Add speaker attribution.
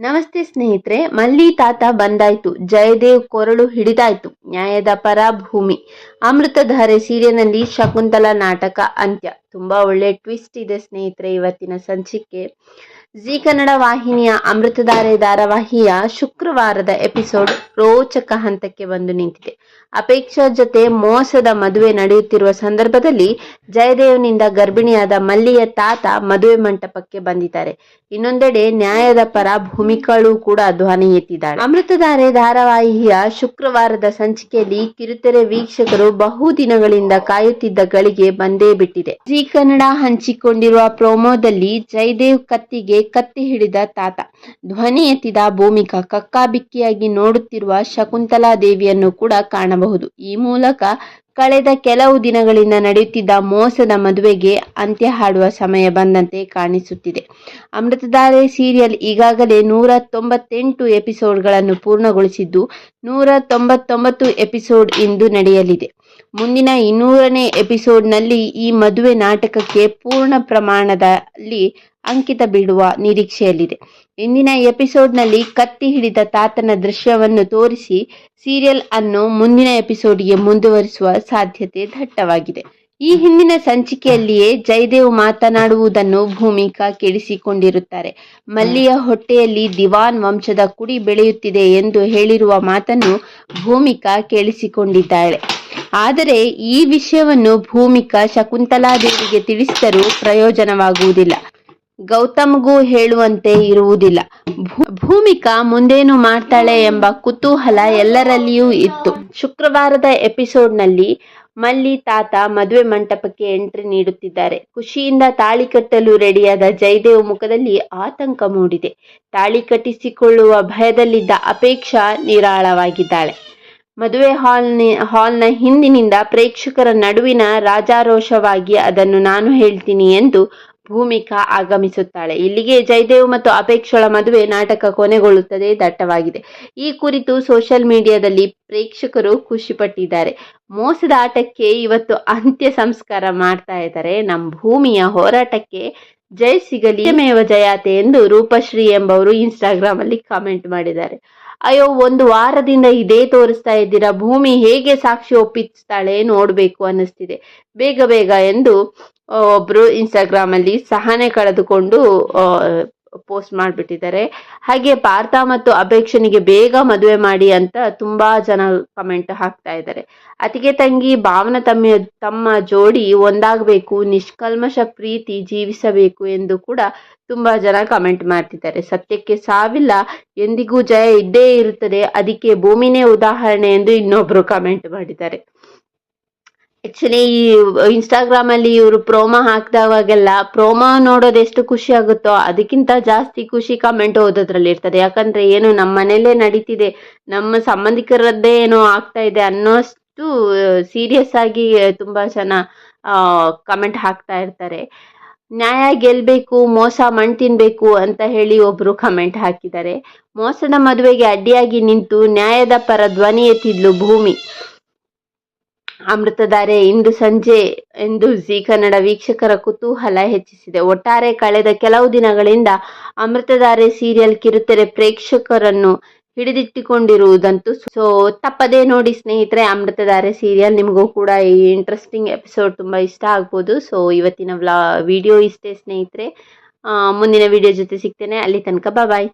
Speaker 1: ನಮಸ್ತೆ ಸ್ನೇಹಿತರೆ, ಮಲ್ಲಿ ತಾತ ಬಂದಾಯ್ತು. ಜಯದೇವ್ ಕೊರಳು ಹಿಡಿದಾಯ್ತು. ನ್ಯಾಯದ ಪರ ಭೂಮಿ. ಅಮೃತಧಾರೆ ಸೀರಿಯಲ್ನಲ್ಲಿ ಶಕುಂತಲ ನಾಟಕ ಅಂತ್ಯ. ತುಂಬಾ ಒಳ್ಳೆ ಟ್ವಿಸ್ಟ್ ಇದೆ ಸ್ನೇಹಿತರೆ ಇವತ್ತಿನ ಸಂಚಿಕೆ. ಜಿ ಕನ್ನಡ ವಾಹಿನಿಯ ಅಮೃತಧಾರೆ ಧಾರಾವಾಹಿಯ ಶುಕ್ರವಾರದ ಎಪಿಸೋಡ್ ರೋಚಕ ಹಂತಕ್ಕೆ ಬಂದು ನಿಂತಿದೆ. ಅಪೇಕ್ಷಾ ಜೊತೆ ಮೋಸದ ಮದುವೆ ನಡೆಯುತ್ತಿರುವ ಸಂದರ್ಭದಲ್ಲಿ ಜಯದೇವನಿಂದ ಗರ್ಭಿಣಿಯಾದ ಮಲ್ಲಿಯ ತಾತ ಮದುವೆ ಮಂಟಪಕ್ಕೆ ಬಂದಿದ್ದಾರೆ. ಇನ್ನೊಂದೆಡೆ ನ್ಯಾಯದ ಪರ ಭೂಮಿಕಾಳು ಕೂಡ ಧ್ವನಿ ಎತ್ತಿದ್ದಾಳೆ. ಅಮೃತಧಾರೆ ಧಾರಾವಾಹಿಯ ಶುಕ್ರವಾರದ ಸಂಚಿಕೆಯಲ್ಲಿ ಕಿರುತೆರೆ ವೀಕ್ಷಕರು ಬಹು ದಿನಗಳಿಂದ ಕಾಯುತ್ತಿದ್ದ ಗಳಿಗೆ ಬಂದೇ ಬಿಟ್ಟಿದೆ. ಜಿ ಕನ್ನಡ ಹಂಚಿಕೊಂಡಿರುವ ಪ್ರೋಮೋದಲ್ಲಿ ಜಯದೇವ್ ಕತ್ತಿಗೆ ಕತ್ತಿ ಹಿಡಿದ ತಾತ. ಧ್ವನಿ ಎತ್ತಿದ ಭೂಮಿಕ ಕಕ್ಕಾಬಿಕ್ಕಿಯಾಗಿ ನೋಡುತ್ತಿರುವ ಶಕುಂತಲಾ ದೇವಿಯನ್ನು ಕೂಡ ಕಾಣಬಹುದು. ಈ ಮೂಲಕ ಕಳೆದ ಕೆಲವು ದಿನಗಳಿಂದ ನಡೆಯುತ್ತಿದ್ದ ಮೋಸದ ಮದುವೆಗೆ ಅಂತ್ಯ ಹಾಡುವ ಸಮಯ ಬಂದಂತೆ ಕಾಣಿಸುತ್ತಿದೆ. ಅಮೃತಧಾರೆ ಸೀರಿಯಲ್ ಈಗಾಗಲೇ ನೂರ ತೊಂಬತ್ತೆಂಟು ಎಪಿಸೋಡ್ಗಳನ್ನು ಪೂರ್ಣಗೊಳಿಸಿದ್ದು, ನೂರ ತೊಂಬತ್ತೊಂಬತ್ತು ಎಪಿಸೋಡ್ ಇಂದು ನಡೆಯಲಿದೆ. ಮುಂದಿನ ಇನ್ನೂರನೇ ಎಪಿಸೋಡ್ನಲ್ಲಿ ಈ ಮದುವೆ ನಾಟಕಕ್ಕೆ ಪೂರ್ಣ ಪ್ರಮಾಣದಲ್ಲಿ ಅಂಕಿತ ಬೀಳುವ ನಿರೀಕ್ಷೆಯಲ್ಲಿದೆ. ಇಂದಿನ ಎಪಿಸೋಡ್ನಲ್ಲಿ ಕತ್ತಿ ಹಿಡಿದ ತಾತನ ದೃಶ್ಯವನ್ನು ತೋರಿಸಿ ಸೀರಿಯಲ್ ಅನ್ನು ಮುಂದಿನ ಎಪಿಸೋಡ್ಗೆ ಮುಂದುವರಿಸುವ ಸಾಧ್ಯತೆ ದಟ್ಟವಾಗಿದೆ. ಈ ಹಿಂದಿನ ಸಂಚಿಕೆಯಲ್ಲಿಯೇ ಜಯದೇವ್ ಮಾತನಾಡುವುದನ್ನು ಭೂಮಿಕಾ ಕೇಳಿಸಿಕೊಂಡಿರುತ್ತಾರೆ ಮಲ್ಲಿಯ ಹೊಟ್ಟೆಯಲ್ಲಿ ದಿವಾನ್ ವಂಶದ ಕುಡಿ ಬೆಳೆಯುತ್ತಿದೆ ಎಂದು ಹೇಳಿರುವ ಮಾತನ್ನು ಭೂಮಿಕಾ ಕೇಳಿಸಿಕೊಂಡಿದ್ದಾಳೆ. ಆದರೆ ಈ ವಿಷಯವನ್ನು ಭೂಮಿಕಾ ಶಕುಂತಲಾದೇವಿಗೆ ತಿಳಿಸಿದರೂ ಪ್ರಯೋಜನವಾಗುವುದಿಲ್ಲ. ಗೌತಮ್ಗೂ ಹೇಳುವಂತೆ ಇರುವುದಿಲ್ಲ. ಭೂಮಿಕಾ ಮುಂದೇನು ಮಾಡ್ತಾಳೆ ಎಂಬ ಕುತೂಹಲ ಎಲ್ಲರಲ್ಲಿಯೂ ಇತ್ತು. ಶುಕ್ರವಾರದ ಎಪಿಸೋಡ್ನಲ್ಲಿ ಮಲ್ಲಿ ತಾತ ಮದುವೆ ಮಂಟಪಕ್ಕೆ ಎಂಟ್ರಿ ನೀಡುತ್ತಿದ್ದಾರೆ. ಖುಷಿಯಿಂದ ತಾಳಿ ಕಟ್ಟಲು ರೆಡಿಯಾದ ಜಯದೇವ್ ಮುಖದಲ್ಲಿ ಆತಂಕ ಮೂಡಿದೆ. ತಾಳಿ ಕಟ್ಟಿಸಿಕೊಳ್ಳುವ ಭಯದಲ್ಲಿದ್ದ ಅಪೇಕ್ಷಾ ನಿರಾಳವಾಗಿದ್ದಾಳೆ. ಮದುವೆ ಹಾಲ್ನ ಹಾಲ್ನ ಹಿಂದಿನಿಂದ ಪ್ರೇಕ್ಷಕರ ನಡುವಿನ ರಾಜಾರೋಷವಾಗಿ ಅದನ್ನು ನಾನು ಹೇಳ್ತೀನಿ ಎಂದು ಭೂಮಿಕಾ ಆಗಮಿಸುತ್ತಾಳೆ. ಇಲ್ಲಿಗೆ ಜಯದೇವ್ ಮತ್ತು ಅಪೇಕ್ಷಳ ಮದುವೆ ನಾಟಕ ಕೊನೆಗೊಳ್ಳುತ್ತದೆ, ದಟ್ಟವಾಗಿದೆ. ಈ ಕುರಿತು ಸೋಷಿಯಲ್ ಮೀಡಿಯಾದಲ್ಲಿ ಪ್ರೇಕ್ಷಕರು ಖುಷಿಪಟ್ಟಿದ್ದಾರೆ. ಮೋಸದ ಆಟಕ್ಕೆ ಇವತ್ತು ಅಂತ್ಯ ಸಂಸ್ಕಾರ ಮಾಡ್ತಾ ಇದ್ದಾರೆ. ನಮ್ಮ ಭೂಮಿಯ ಹೋರಾಟಕ್ಕೆ ಜಯ ಸಿಗಲಿ. ಮೇವ ಜಯಾತೆ ಎಂದು ರೂಪಶ್ರೀ ಎಂಬವರು ಇನ್ಸ್ಟಾಗ್ರಾಮ್ ಅಲ್ಲಿ ಕಾಮೆಂಟ್ ಮಾಡಿದ್ದಾರೆ. ಅಯ್ಯೋ, ಒಂದು ವಾರದಿಂದ ಇದೇ ತೋರಿಸ್ತಾ ಇದ್ದೀರಾ? ಭೂಮಿ ಹೇಗೆ ಸಾಕ್ಷಿ ಒಪ್ಪಿಸ್ತಾಳೆ ನೋಡಬೇಕು ಅನ್ನಿಸ್ತಿದೆ. ಬೇಗ ಬೇಗ ಎಂದು ಒಬ್ಬರು ಇನ್ಸ್ಟಾಗ್ರಾಮಲ್ಲಿ ಸಹನೆ ಕಳೆದುಕೊಂಡು ಪೋಸ್ಟ್ ಮಾಡಿಬಿಟ್ಟಿದ್ದಾರೆ. ಹಾಗೆ ಪಾರ್ಥ ಮತ್ತು ಅಪೇಕ್ಷನಿಗೆ ಬೇಗ ಮದುವೆ ಮಾಡಿ ಅಂತ ತುಂಬಾ ಜನ ಕಮೆಂಟ್ ಹಾಕ್ತಾ ಇದ್ದಾರೆ. ಅತಿಗೆ ತಂಗಿ, ಭಾವನ ತಮ್ಮ ತಮ್ಮ ಜೋಡಿ ಒಂದಾಗಬೇಕು ನಿಷ್ಕಲ್ಮಶ ಪ್ರೀತಿ ಜೀವಿಸಬೇಕು ಎಂದು ಕೂಡ ತುಂಬಾ ಜನ ಕಮೆಂಟ್ ಮಾಡ್ತಿದ್ದಾರೆ. ಸತ್ಯಕ್ಕೆ ಸಾವಿಲ್ಲ, ಎಂದಿಗೂ ಜಯ ಇದ್ದೇ ಇರುತ್ತದೆ. ಅದಕ್ಕೆ ಭೂಮಿನೇ ಉದಾಹರಣೆ ಎಂದು ಇನ್ನೊಬ್ರು ಕಮೆಂಟ್ ಮಾಡಿದ್ದಾರೆ. ಆಕ್ಚುಲಿ ಈ ಇನ್ಸ್ಟಾಗ್ರಾಮ್ ಅಲ್ಲಿ ಇವರು ಪ್ರೋಮೋ ಹಾಕಿದವಾಗೆಲ್ಲ ಪ್ರೋಮೋ ನೋಡೋದು ಎಷ್ಟು ಖುಷಿ ಆಗುತ್ತೋ, ಅದಕ್ಕಿಂತ ಜಾಸ್ತಿ ಖುಷಿ ಕಮೆಂಟ್ ಓದೋದ್ರಲ್ಲಿ ಇರ್ತದೆ. ಯಾಕಂದ್ರೆ ಏನು ನಮ್ಮ ಮನೇಲೇ ನಡೀತಿದೆ, ನಮ್ಮ ಸಂಬಂಧಿಕರದ್ದೇ ಏನೋ ಆಗ್ತಾ ಇದೆ ಅನ್ನೋಷ್ಟು ಸೀರಿಯಸ್ ಆಗಿ ತುಂಬಾ ಜನ ಕಮೆಂಟ್ ಹಾಕ್ತಾ ಇರ್ತಾರೆ. ನ್ಯಾಯ ಗೆಲ್ಬೇಕು, ಮೋಸ ಮಣ್ ತಿನ್ಬೇಕು ಅಂತ ಹೇಳಿ ಒಬ್ರು ಕಮೆಂಟ್ ಹಾಕಿದ್ದಾರೆ. ಮೋಸದ ಮದುವೆಗೆ ಅಡ್ಡಿಯಾಗಿ ನಿಂತು ನ್ಯಾಯದ ಪರ ಧ್ವನಿ ಎತ್ತಿದ್ಲು ಭೂಮಿ. ಅಮೃತಧಾರೆ ಇಂದು ಸಂಜೆ ಎಂದು ಜಿ ಕನ್ನಡ ವೀಕ್ಷಕರ ಕುತೂಹಲ ಹೆಚ್ಚಿಸಿದೆ. ಒಟ್ಟಾರೆ ಕಳೆದ ಕೆಲವು ದಿನಗಳಿಂದ ಅಮೃತಧಾರೆ ಸೀರಿಯಲ್ ಕಿರುತೆರೆ ಪ್ರೇಕ್ಷಕರನ್ನು ಹಿಡಿದಿಟ್ಟುಕೊಂಡಿರುವುದಂತೂ ಸೊ ತಪ್ಪದೇ ನೋಡಿ ಸ್ನೇಹಿತರೆ, ಅಮೃತಧಾರೆ ಸೀರಿಯಲ್ ನಿಮಗೂ ಕೂಡ ಈ ಇಂಟ್ರೆಸ್ಟಿಂಗ್ ಎಪಿಸೋಡ್ ತುಂಬ ಇಷ್ಟ ಆಗ್ಬೋದು. ಸೊ, ಇವತ್ತಿನ ವ್ಲಾ, ವಿಡಿಯೋ ಇಷ್ಟೇ ಸ್ನೇಹಿತರೆ. ಮುಂದಿನ ವಿಡಿಯೋ ಜೊತೆ ಸಿಗ್ತೇನೆ. ಅಲ್ಲಿ ತನಕ ಬಾಯ್